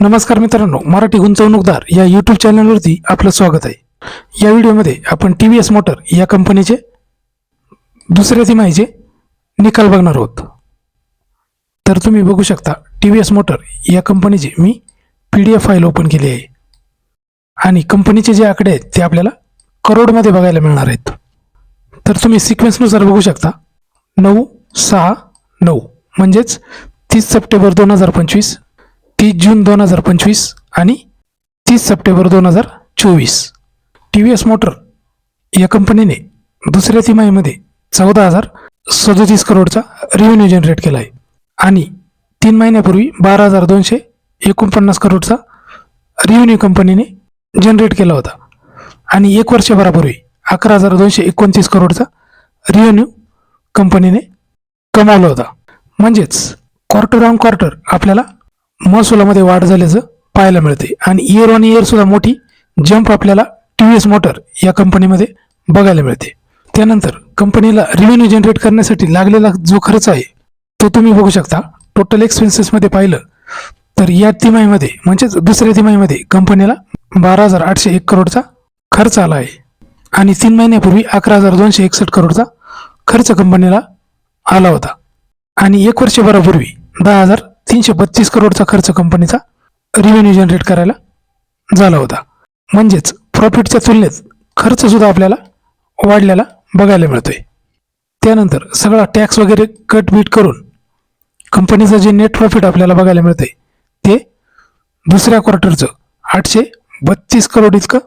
नमस्कार मित्रांनो मराठी गुंतवणूकदार या यूट्यूब चॅनलवरती आपलं स्वागत आहे. या व्हिडिओमध्ये आपण टी व्ही एस मोटर या कंपनीचे दुसऱ्या तिमाहीचे निकाल बघणार आहोत. तर तुम्ही बघू शकता टी व्ही एस मोटर या कंपनीची मी P D F file open केली आहे. आणि कंपनीचे जे आकडे आहेत ते आपल्याला करोडमध्ये बघायला मिळणार आहेत. तर तुम्ही सिक्वेन्सनुसार बघू शकता. नऊ सहा नऊ म्हणजेच तीस सप्टेंबर दोन हजार पंचवीस तीस जून दोन हजार पंचवीस आणि तीस सप्टेंबर दोन हजार चोवीस. टी व्ही एस मोटर या कंपनीने दुसऱ्या तिमाहीमध्ये चौदा हजार सदोतीस करोडचा रेव्हेन्यू जनरेट केला आहे. आणि तीन महिन्यापूर्वी बारा हजार दोनशे एकोणपन्नास करोडचा रेव्हेन्यू कंपनीने जनरेट केला होता. आणि एक वर्षभरापूर्वी अकरा हजार दोनशे एकोणतीस करोडचा रेव्हेन्यू कंपनीने कमावला होता. म्हणजेच क्वार्टर ऑन क्वार्टर आपल्याला महसुलामध्ये वाढ झाल्याचं पाहायला मिळते. आणि इयर ऑन इयर सुद्धा मोठी जंप आपल्याला टी व्ही एस मोटर या कंपनीमध्ये बघायला मिळते. त्यानंतर कंपनीला रेव्हेन्यू जनरेट करण्यासाठी लागलेला जो खर्च आहे तो तुम्ही बघू शकता. टोटल एक्सपेन्सेसमध्ये पाहिलं तर या तिमाहीमध्ये म्हणजेच दुसऱ्या तिमाहीमध्ये कंपनीला बारा हजार आठशे एक करोडचा खर्च आला आहे. आणि तीन महिन्यापूर्वी अकरा हजार दोनशे एकसष्ट करोडचा खर्च कंपनीला आला होता. आणि एक वर्षभरापूर्वी दहा हजार तीनशे बत्तीस करोडचा खर्च कंपनीचा रिव्हेन्यू जनरेट करायला झाला होता. म्हणजेच प्रॉफिटच्या तुलनेत खर्चसुद्धा आपल्याला वाढलेला बघायला मिळतोय. त्यानंतर सगळा टॅक्स वगैरे कट बीट करून कंपनीचं जे नेट प्रॉफिट आपल्याला बघायला मिळतंय ते दुसऱ्या क्वार्टरचं आठशे बत्तीस करोड इतकं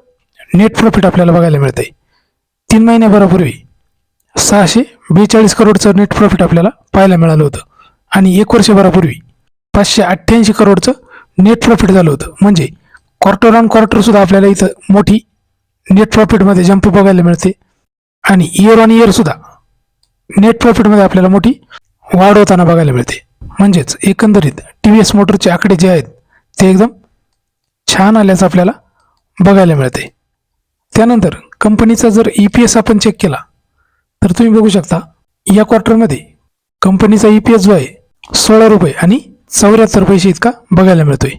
नेट प्रॉफिट आपल्याला बघायला मिळतंय. तीन महिन्याभरापूर्वी सहाशे बेचाळीस करोडचं नेट प्रॉफिट आपल्याला पाहायला मिळालं होतं. आणि एक वर्षभरापूर्वी पाचशे अठ्ठ्याऐंशी करोडचं नेट प्रॉफिट झालं होतं. म्हणजे क्वार्टर ऑन क्वार्टरसुद्धा आपल्याला इथं मोठी नेट प्रॉफिटमध्ये जंप बघायला मिळते. आणि इयर ऑन इयरसुद्धा नेट प्रॉफिटमध्ये आपल्याला मोठी वाढ होताना बघायला मिळते. म्हणजेच एकंदरीत टी व्ही एस मोटरचे आकडे जे आहेत ते एकदम छान आल्याचं आपल्याला बघायला मिळते. त्यानंतर कंपनीचा जर ई पी एस आपण चेक केला तर तुम्ही बघू शकता या क्वार्टरमध्ये कंपनीचा ई पी एस जो आहे सोळा रुपये आणि चौऱ्याहत्तर पैसे इतका बघायला मिळतोय.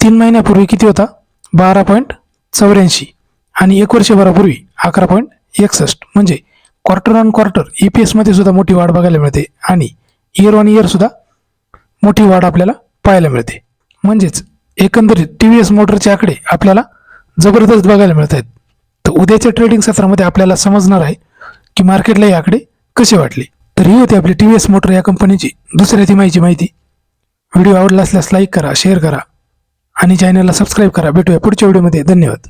तीन महिन्यापूर्वी किती होता? बारा पॉईंट चौऱ्याऐंशी. आणि एक वर्षभरापूर्वी अकरा पॉईंट एकसष्ट. म्हणजे quarter on quarter E P एसमध्ये सुद्धा मोठी वाढ बघायला मिळते आणि इयर ऑन इयर सुद्धा मोठी वाढ आपल्याला पाहायला मिळते. म्हणजेच एकंदरीत टी व्ही एस मोटरचे आकडे आपल्याला जबरदस्त बघायला मिळत आहेत. तर उद्याच्या ट्रेडिंग सत्रामध्ये आपल्याला समजणार आहे की मार्केटला हे आकडे कसे वाटले. तर ही होती आपली टी व्ही एस मोटर या कंपनीची दुसऱ्या तिमाहीची माहिती. व्हिडिओ आवडला असल्यास लाईक करा शेअर करा आणि चॅनलला सबस्क्राईब करा. भेटूया पुढच्या व्हिडिओमध्ये. धन्यवाद.